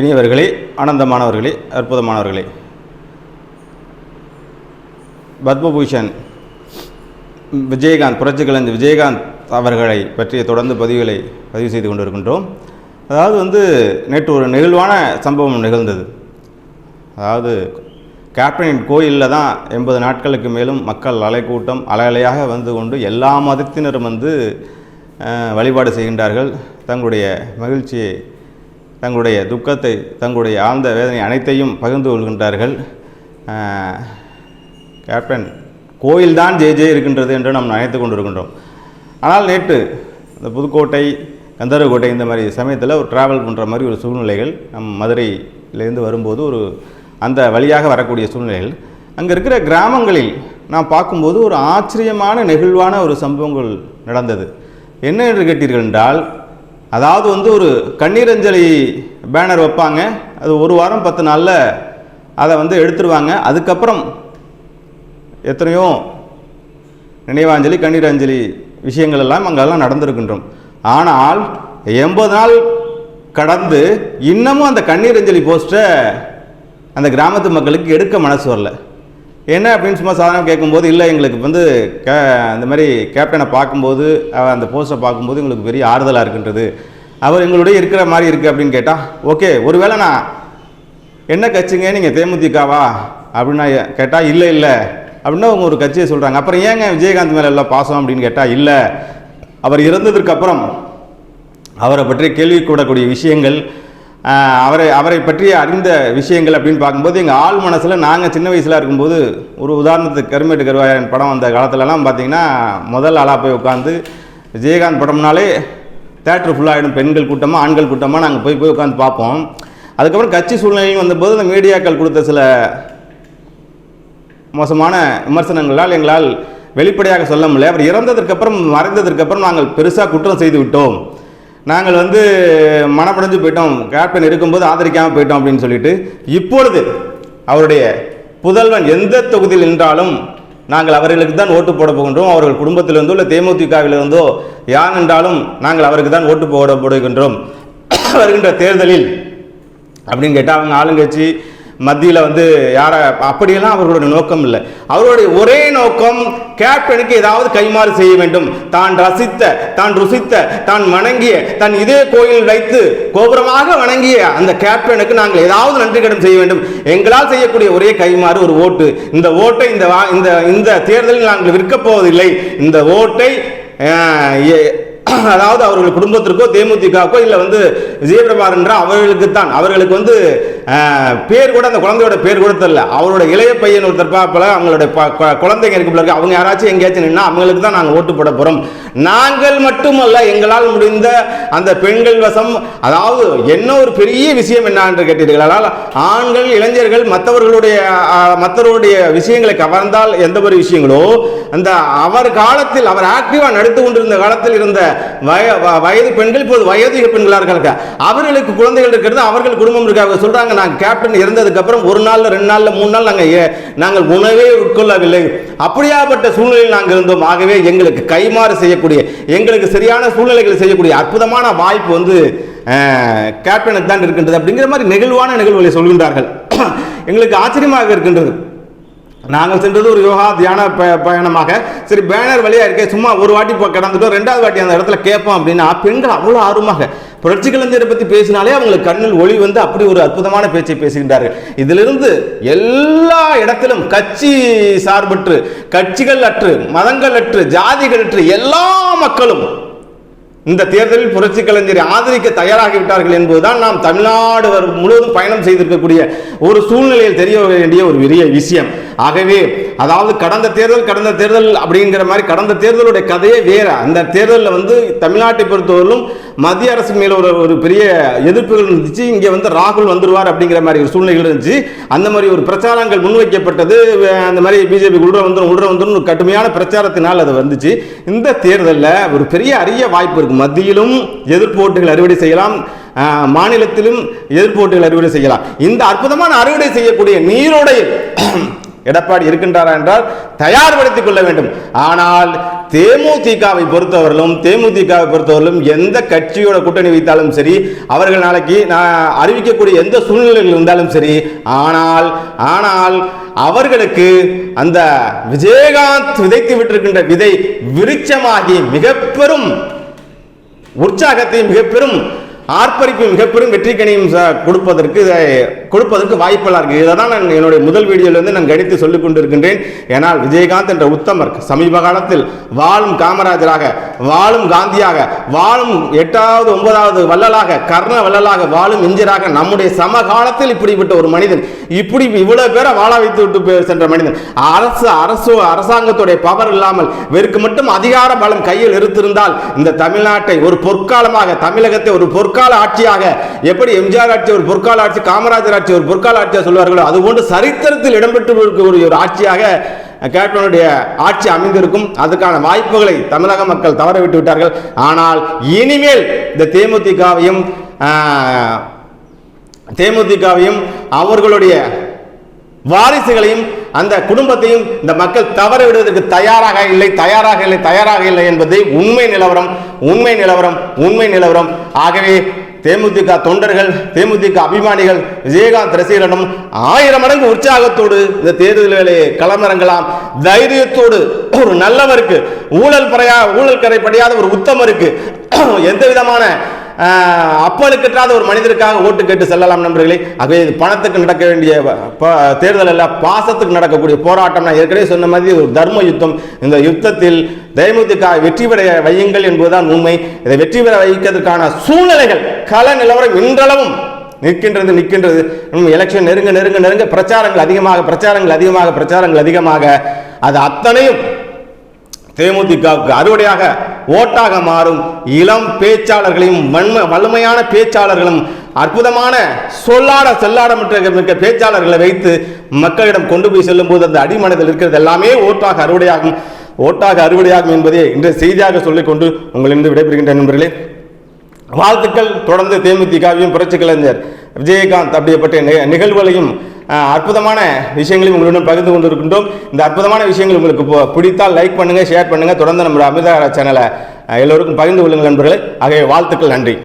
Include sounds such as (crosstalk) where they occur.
இனியவர்களே ஆனந்தமானவர்களே அற்புதமானவர்களே. பத்மபூஷன் விஜயகாந்த் புரட்சி கலைஞர் விஜயகாந்த் அவர்களை பற்றிய தொடர்ந்து பதிவுகளை பதிவு செய்து கொண்டிருக்கின்றோம். அதாவது வந்து நேற்று ஒரு நெகிழ்வான சம்பவம் நிகழ்ந்தது. அதாவது கேப்டனின் கோயிலில் தான் எண்பது நாட்களுக்கு மேலும் மக்கள் அலைக்கூட்டம் அலையலையாக வந்து கொண்டு எல்லா மதத்தினரும் வந்து வழிபாடு செய்கின்றார்கள். தங்களுடைய மகிழ்ச்சியை தங்களுடைய துக்கத்தை தங்களுடைய ஆழ்ந்த வேதனை அனைத்தையும் பகிர்ந்து கொள்கின்றார்கள். கேப்டன் கோயில்தான் ஜே ஜே இருக்கின்றது என்று நாம் நினைத்து கொண்டிருக்கின்றோம். ஆனால் நேற்று இந்த புதுக்கோட்டை கந்தரகோட்டை இந்த மாதிரி சமயத்தில் ஒரு ட்ராவல் பண்ணுற மாதிரி ஒரு சூழ்நிலைகள் நம் மதுரையிலேருந்து வரும்போது ஒரு அந்த வழியாக வரக்கூடிய சூழ்நிலைகள். அங்கே இருக்கிற கிராமங்களில் நாம் பார்க்கும்போது ஒரு ஆச்சரியமான நெகிழ்வான ஒரு சம்பவங்கள் நடந்தது. என்ன என்று கேட்டீர்கள் என்றால் அதாவது வந்து ஒரு கண்ணீரஞ்சலி பேனர் வைப்பாங்க. அது ஒரு வாரம் பத்து நாளில் அதை வந்து எடுத்துருவாங்க. அதுக்கப்புறம் எத்தனையோ நினைவாஞ்சலி கண்ணீரஞ்சலி விஷயங்கள் எல்லாம் அங்கெல்லாம் நடந்திருக்கின்றோம். ஆனால் எண்பது நாள் கடந்து இன்னமும் அந்த கண்ணீரஞ்சலி போஸ்ட்டை அந்த கிராமத்து மக்களுக்கு எடுக்க மனசு வரல. என்ன அப்படின்னு சும்மா சாதாரண கேட்கும்போது இல்லை எங்களுக்கு வந்து கே அந்த மாதிரி கேப்டனை பார்க்கும்போது அவர் அந்த போஸ்டரை பார்க்கும்போது எங்களுக்கு பெரிய ஆறுதலாக இருக்கின்றது. அவர் எங்களுடைய இருக்கிற மாதிரி இருக்குது அப்படின்னு கேட்டால் ஓகே ஒருவேளை நான் என்ன கட்சிங்க? நீங்கள் தேமுதிகவா? அப்படின்னா கேட்டால் இல்லை இல்லை. அப்படின்னா அவங்க ஒரு கட்சியை சொல்கிறாங்க அப்புறம் ஏங்க விஜயகாந்த் மேலே எல்லாம் பாசம் அப்படின்னு கேட்டால் இல்லை. அவர் இறந்ததற்கு அப்புறம் அவரை பற்றி கேள்வி கூடக்கூடிய விஷயங்கள் அவரை அவரை பற்றி அறிந்த விஷயங்கள் அப்படின்னு பார்க்கும்போது எங்கள் ஆள் மனசில் நாங்கள் சின்ன வயசில் இருக்கும்போது ஒரு உதாரணத்துக்கு கருமேட்டு கருவாயன் படம் வந்த காலத்துலலாம் பார்த்திங்கன்னா முதல் ஆளாக போய் உட்காந்து விஜயகாந்த் படம்னாலே தேட்டர் ஃபுல்லாகிடும் பெண்கள் கூட்டமாக ஆண்கள் கூட்டமாக நாங்கள் போய் போய் உட்காந்து பார்ப்போம். அதுக்கப்புறம் கட்சி சூழ்நிலையும் வந்தபோது அந்த மீடியாக்கள் கொடுத்த சில மோசமான விமர்சனங்களால் எங்களால் வெளிப்படையாக சொல்ல முடியல. அவர் இறந்ததற்கப்புறம் மறைந்ததற்கப்புறம் நாங்கள் பெருசாக குற்றம் செய்து விட்டோம். நாங்கள் வந்து மனப்படைஞ்சு போயிட்டோம். கேப்டன் இருக்கும்போது ஆதரிக்காமல் போயிட்டோம் அப்படின்னு சொல்லிட்டு இப்பொழுது அவருடைய புதல்வன் எந்த தொகுதியில் நின்றாலும் நாங்கள் அவர்களுக்கு தான் ஓட்டு போட போகின்றோம். அவர்கள் குடும்பத்திலிருந்தோ இல்லை தேமுதிகவிலிருந்தோ யார் நின்றாலும் நாங்கள் அவருக்கு தான் ஓட்டு போட போடுகின்றோம். (coughs) வருகின்ற தேர்தலில் அப்படின்னு கேட்டால் அவங்க ஆளுங்கட்சி மத்தியில் வந்து யாரை அப்படியெல்லாம் அவர்களுடைய நோக்கம் இல்லை. அவருடைய ஒரே நோக்கம் கேப்டனுக்கு ஏதாவது கைமாறு செய்ய வேண்டும். தான் ரசித்த தான் ருசித்த தான் வணங்கிய தன் இதே கோயில் வைத்து கோபுரமாக வணங்கிய அந்த கேப்டனுக்கு நாங்கள் ஏதாவது நன்றி கடன் செய்ய வேண்டும். எங்களால் செய்யக்கூடிய ஒரே கைமாறு ஒரு ஓட்டு. இந்த ஓட்டை இந்த வா- இந்த இந்த தேர்தலில் நாங்கள் விற்கப் போவதில்லை. இந்த ஓட்டை (clears throat) அதாவது அவர்கள் குடும்பத்திற்கோ தேமுதிகவுக்கோ இல்லை வந்து விஜயபிரபார் என்றால் அவர்களுக்கு தான் அவர்களுக்கு வந்து பேர் கூட அந்த குழந்தையோட பேர் கூட தெரில அவரோட இளைய பையன் ஒருத்தர் பார்ப்பல அவங்களோட ப- குழந்தைங்க இருக்கு இருக்கு அவங்க யாராச்சும் எங்கேயாச்சும் நின்னா அவங்களுக்கு தான் நாங்கள் ஓட்டு போட போகிறோம் நாங்கள் மட்டுமல்ல எங்களால் முடிந்த அந்த பெண்கள் வசம் அதாவது என்ன ஒரு பெரிய விஷயம் என்ன என்று கேட்டீர்களால் ஆண்கள் இளைஞர்கள் மற்றவர்களுடைய மற்றவருடைய விஷயங்களை கவர்ந்தால் எந்த ஒரு விஷயங்களோ அந்த அவர் காலத்தில் அவர் ஆக்டிவா நடித்து கொண்டிருந்த காலத்தில் இருந்த வய- வயது பெண்கள் இப்போது வயது பெண்களாக இருக்காங்க. அவர்களுக்கு குழந்தைகள் இருக்கிறது அவர்கள் குடும்பம் இருக்காங்க சொல்கிறாங்க சொல்றாங்க கேப்டன் இறந்ததுக்கப்புறம் ஒரு நாள்ல ரெண்டு நாள்ல மூணு நாள் நாங்கள் ஏ- நாங்கள் உணவே உட்கொள்ளவில்லை. அப்படியாப்பட்ட சூழ்நிலையில் நாங்கள் இருந்தோம். ஆகவே எங்களுக்கு கைமாறு செய்யக்கூடிய எங்களுக்கு சரியான சூழ்நிலைகளை செய்யக்கூடிய அற்புதமான வாய்ப்பு வந்து கேப்டனுக்கு தான் இருக்கின்றது. அப்படிங்கிற மாதிரி நெகிழ்வான நிகழ்வுகளை சொல்கின்றார்கள். (clears throat) எங்களுக்கு ஆச்சரியமாக இருக்கின்றது. நாங்கள் சென்றது ஒரு யோகா தியான ப- பயணமாக. சரி பேனர் வழியாக இருக்கே சும்மா ஒரு வாட்டி இப்போ கிடந்துட்டோம். ரெண்டாவது வாட்டி அந்த இடத்துல கேட்போம் அப்படின்னா பெண்கள் அவ்வளோ ஆர்வமாக புரட்சி கலைஞரை பற்றி பேசினாலே அவங்களுக்கு கண்ணில் ஒளி வந்து அப்படி ஒரு அற்புதமான பேச்சை பேசுகின்றார்கள். இதிலிருந்து எல்லா இடத்திலும் கட்சி சார்பற்று கட்சிகள் அற்று மதங்கள் அற்று ஜாதிகள் அற்று எல்லா மக்களும் இந்த தேர்தலில் புரட்சி கலைஞரை ஆதரிக்க தயாராகிவிட்டார்கள் என்பதுதான் நாம் தமிழ்நாடு வரும் முழுவதும் பயணம் செய்திருக்கக்கூடிய ஒரு சூழ்நிலையில் தெரிய வேண்டிய ஒரு பெரிய விஷயம். ஆகவே அதாவது கடந்த தேர்தல் கடந்த தேர்தல் அப்படிங்கிற மாதிரி கடந்த தேர்தலுடைய கதையே வேற. அந்த தேர்தலில் வந்து தமிழ்நாட்டை பொறுத்தவரையிலும் மத்திய அரசு மேல ஒரு ஒரு பெரிய எதிர்ப்புகள் இருந்துச்சு. இங்கே வந்து ராகுல் வந்துருவார் அப்படிங்கிற மாதிரி ஒரு சூழ்நிலைகள் இருந்துச்சு. அந்த மாதிரி ஒரு பிரச்சாரங்கள் முன்வைக்கப்பட்டது அந்த மாதிரி பிஜேபி உள்ள வந்துடும் உள்ள வந்துடும் ஒரு கடுமையான பிரச்சாரத்தினால் அது வந்துச்சு. இந்த தேர்தலில் ஒரு பெரிய அரிய வாய்ப்பு இருக்கு. மத்தியிலும் எதிர்ப்பு ஓட்டுகள் அறுவடை செய்யலாம். மாநிலத்திலும் எதிர்ப்பு ஓட்டுகள் அறுவடை செய்யலாம். இந்த அற்புதமான அறுவடை செய்யக்கூடிய நீரோடையில் எடப்பாடி இருக்கின்றாரா என்றால் தயார்படுத்திக் கொள்ள வேண்டும். ஆனால் தேமுதிகவை பொறுத்தவரையிலும் தேமுதிகவை பொறுத்தவரையிலும் எந்த கட்சியோட கூட்டணி வைத்தாலும் சரி அவர்கள் நாளைக்கு நான் அறிவிக்கக்கூடிய எந்த சூழ்நிலைகள் இருந்தாலும் சரி ஆனால் ஆனால் அவர்களுக்கு அந்த விஜயகாந்த் விதைத்து விட்டிருக்கின்ற விதை விருட்சமாகி மிக பெரும் மிகப்பெரும் மிக பெரும் ஆர்ப்பரிப்பு மிக பெரும் வெற்றிக்கணியும் கொடுப்பதற்கு இதை கொடுப்பதற்கு வாய்ப்பெல்லாம் இருக்குது இதை தான் நான் என்னுடைய முதல் வீடியோலேருந்து நான் கணித்து சொல்லிக் கொண்டிருக்கின்றேன். ஏன்னால் விஜயகாந்த் என்ற உத்தமர் சமீப காலத்தில் வாழும் காமராஜராக வாழும் காந்தியாக வாழும் எட்டாவது ஒன்பதாவது வள்ளலாக கர்ண வள்ளலாக வாழும் இஞ்சராக நம்முடைய சமகாலத்தில் இப்படிப்பட்ட ஒரு மனிதன் இப்படி இவ்வளவு பேரை வாழ வைத்து விட்டு சென்ற மனிதன் அரசு அரசு அரசாங்கத்துடைய பவர் இல்லாமல் வெறுக்கு மட்டும் அதிகார பலம் கையில் இருந்திருந்தால் இந்த தமிழ்நாட்டை ஒரு பொற்காலமாக தமிழகத்தை ஒரு பொற்கால ஆட்சியாக எப்படி எம்ஜிஆர் ஆட்சி ஒரு பொற்கால ஆட்சி காமராஜர் ஆட்சி ஒரு பொற்கால ஆட்சியாக சொல்வார்களோ அதுபோன்று சரித்திரத்தில் இடம்பெற்று இருக்கக்கூடிய ஒரு ஆட்சியாக கேப்டனுடைய ஆட்சி அமைந்திருக்கும். அதுக்கான வாய்ப்புகளை தமிழக மக்கள் தவற விட்டு விட்டார்கள். ஆனால் இனிமேல் இந்த தேமுதிகவையும் தேமுதிகவையும் அவர்களுடைய வாரிசுகளையும் அந்த குடும்பத்தையும் இந்த மக்கள் தவற விடுவதற்கு தயாராக இல்லை தயாராக இல்லை தயாராக இல்லை என்பதை உண்மை நிலவரம் உண்மை நிலவரம் உண்மை நிலவரம். ஆகவே தேமுதிக தொண்டர்கள் தேமுதிக அபிமானிகள் விஜயகாந்த் ரசிகர்களிடம் ஆயிரம் மடங்கு உற்சாகத்தோடு இந்த தேர்தல்களை களமிறங்கலாம். தைரியத்தோடு ஒரு நல்லவருக்கு ஊழல் பறையா ஊழல் கரை ஒரு உத்தமருக்கு எந்த விதமான ஆஹ், அப்பழுக்கற்றாத ஒரு மனிதருக்காக ஓட்டு கேட்டு செல்லலாம் நண்பர்களே. ஆகவே இது பணத்துக்கு நடக்க வேண்டிய ப- தேர்தல் அல்ல பாசத்துக்கு நடக்கக்கூடிய போராட்டம். நான் ஏற்கனவே சொன்ன மாதிரி ஒரு தர்ம யுத்தம். இந்த யுத்தத்தில் தேமுதிக வெற்றி பெற வையுங்கள் என்பதுதான் உண்மை. இதை வெற்றி பெற வைக்கிறதுக்கான சூழ்நிலைகள் கள நிலவரம் இன்றளவும் நிற்கின்றது நிற்கின்றது. எலெக்ஷன் நெருங்க நெருங்க நெருங்க பிரச்சாரங்கள் அதிகமாக பிரச்சாரங்கள் அதிகமாக பிரச்சாரங்கள் அதிகமாக. அது அத்தனையும் தேமுதிகவுக்கு அறுவடையாக ஓட்டாக மாறும். இளம் பேச்சாளர்களையும் வன்ம வலிமையான பேச்சாளர்களும் அற்புதமான சொல்லாட செல்லாட பேச்சாளர்களை வைத்து மக்களிடம் கொண்டு போய் செல்லும் போது அந்த அடிமனதில் இருக்கிறது எல்லாமே ஓட்டாக அறுவடையாகும். ஓட்டாக அறுவடையாகும் என்பதே இன்று செய்தியாக சொல்லிக்கொண்டு உங்களிருந்து விடைபெறுகின்ற நண்பர்களே. வாழ்த்துக்கள். தொடர்ந்து தேமுதிகவையும் புரட்சி கலைஞர் விஜயகாந்த் அப்படிப்பட்ட நிகழ்வுகளையும் அற்புதமான விஷயங்களையும் உங்களுடன் பகிர்ந்து கொண்டிருக்கின்றோம். இந்த அற்புதமான விஷயங்கள் உங்களுக்கு பு- பிடித்தால் லைக் பண்ணுங்கள் ஷேர் பண்ணுங்கள் தொடர்ந்து நம்ம அமிர்தா சேனலை எல்லோருக்கும் பகிர்ந்து கொள்ளுங்கள் நண்பர்களே. ஆகிய வாழ்த்துக்கள் நன்றி.